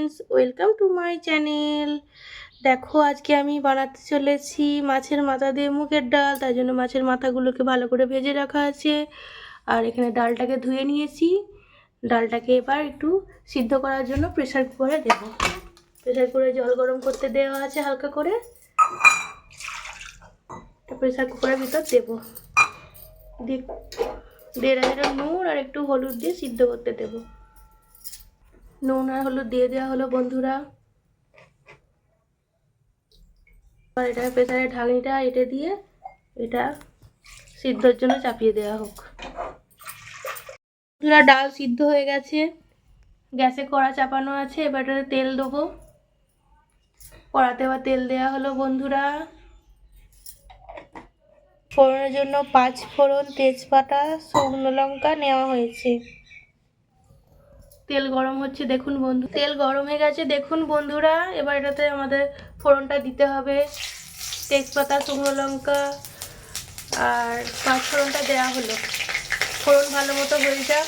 Friends welcome to my channel দেখো, আজকে আমি বানাতে চলেছি মাছের মাথা দিয়ে মুগের ডাল তাই জন্য মাছের মাথাগুলোকে ভালো করে ভেজে রাখা আছে। আর এখানে ডালটাকে ধুয়ে নিয়েছি। ডালটাকে এবার একটু সিদ্ধ করার জন্য প্রেসার কুকারে দেবো। প্রেসার কুকারে জল গরম করতে দেওয়া আছে হালকা করে। প্রেসার কুকারের ভিতর দেবো। দিয়ে দেড় হাজার নুন আর একটু হলুদ দিয়ে সিদ্ধ করতে দেবো। নুন আর হলুদ দিয়ে দেওয়া হলো বন্ধুরা। এটা প্রেসারের ঢাকনিটা এটে দিয়ে এটা সিদ্ধর জন্য চাপিয়ে দেওয়া হোক। বন্ধুরা, ডাল সিদ্ধ হয়ে গেছে। গ্যাসে কড়া চাপানো আছে, এবার তেল দেবো। কড়াতে আবার তেল দেওয়া হলো বন্ধুরা। ফোড়নের জন্য পাঁচ ফোড়ন তেজপাতা, শুকনো লঙ্কা নেওয়া হয়েছে। তেল গরম হচ্ছে, দেখুন বন্ধু। তেল গরম হয়ে গেছে, দেখুন বন্ধুরা। এবার এটাতে আমাদের ফোড়নটা দিতে হবে। তেজপাতা, শুকনো লঙ্কা আর পাঁচ ফোড়নটা দেওয়া হলো। ফোড়ন ভালো মতো হয়ে যাক।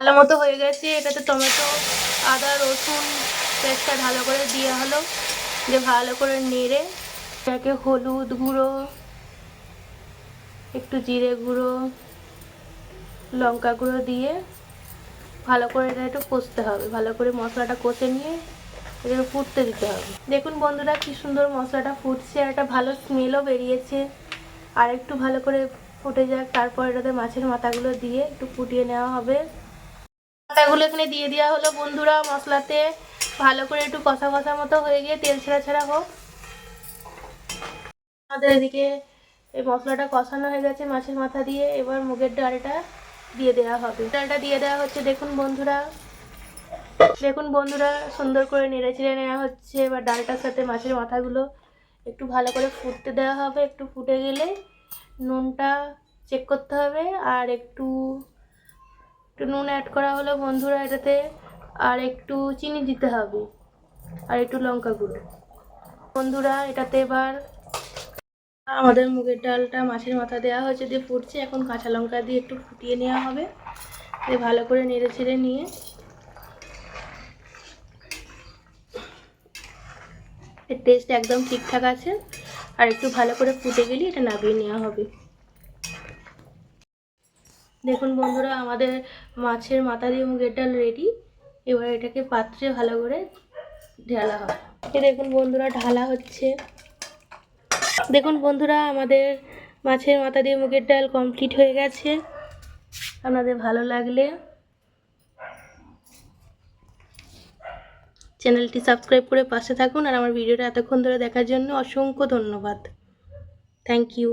ভালো মতো হয়ে গেছে। এটাতে টমেটো, আদা, রসুন পেস্টটা ভালো করে দেওয়া হলো। যে ভালো করে নেড়ে, এটাকে হলুদ গুঁড়ো, একটু জিরে গুঁড়ো, লঙ্কা গুঁড়ো দিয়ে ভালো করে এটা একটু কষতে হবে। ভালো করে মশলাটা কষে নিয়ে এটাকে ফুটতে দিতে হবে। দেখুন বন্ধুরা, কি সুন্দর মশলাটা ফুটছে আর একটা ভালো স্মেলও বেরিয়েছে। আর একটু ভালো করে ফুটে যাক, তারপর এটাতে মাছের মাথাগুলো দিয়ে একটু ফুটিয়ে নেওয়া হবে। মাথাগুলো এখানে দিয়ে দেওয়া হলো বন্ধুরা মশলাতে। ভালো করে একটু কষা কষা মতো হয়ে গিয়ে তেল ছেড়া ছেড়া হোক। আমাদের এদিকে এই মশলাটা কষানো হয়ে গেছে মাছের মাথা দিয়ে। এবার মুগের ডালটা দিয়ে দেওয়া হবে। ডালটা দিয়ে দেওয়া হচ্ছে, দেখুন বন্ধুরা। দেখুন বন্ধুরা, সুন্দর করে নেড়ে চেড়ে নেওয়া হচ্ছে। এবার ডালটার সাথে মাছের মাথাগুলো একটু ভালো করে ফুটতে দেওয়া হবে। একটু ফুটে গেলে নুনটা চেক করতে হবে। আর একটু একটু নুন অ্যাড করা হলো বন্ধুরা এটাতে। আর একটু চিনি দিতে হবে। আর একটু লঙ্কা গুঁড়ো। বন্ধুরা, এটাতে এবার আমাদের মুগের ডালটা মাছের মাথা দেওয়া হয়েছে দিয়ে ফুটছে। এখন কাঁচা লঙ্কা দিয়ে একটু ফুটিয়ে নেওয়া হবে। দিয়ে ভালো করে নেড়ে ছেড়ে নিয়ে। এর টেস্ট একদম ঠিকঠাক আছে। আর একটু ভালো করে ফুটে গেলে এটা নামিয়ে নেওয়া হবে। দেখুন বন্ধুরা, আমাদের মাছের মাথা দিয়ে মুগের ডাল রেডি এবার এটাকে পাত্রে ভালো করে ঢালা এই দেখুন বন্ধুরা, ঢালা হচ্ছে। দেখুন বন্ধুরা, আমাদের মাছের মাথা দিয়ে মুগের ডাল কমপ্লিট হয়ে গেছে। আপনাদের ভালো লাগলে চ্যানেলটি সাবস্ক্রাইব করে পাশে থাকুন আর আমার ভিডিওটা এতক্ষণ ধরে দেখার জন্য অসংখ্য ধন্যবাদ। Thank you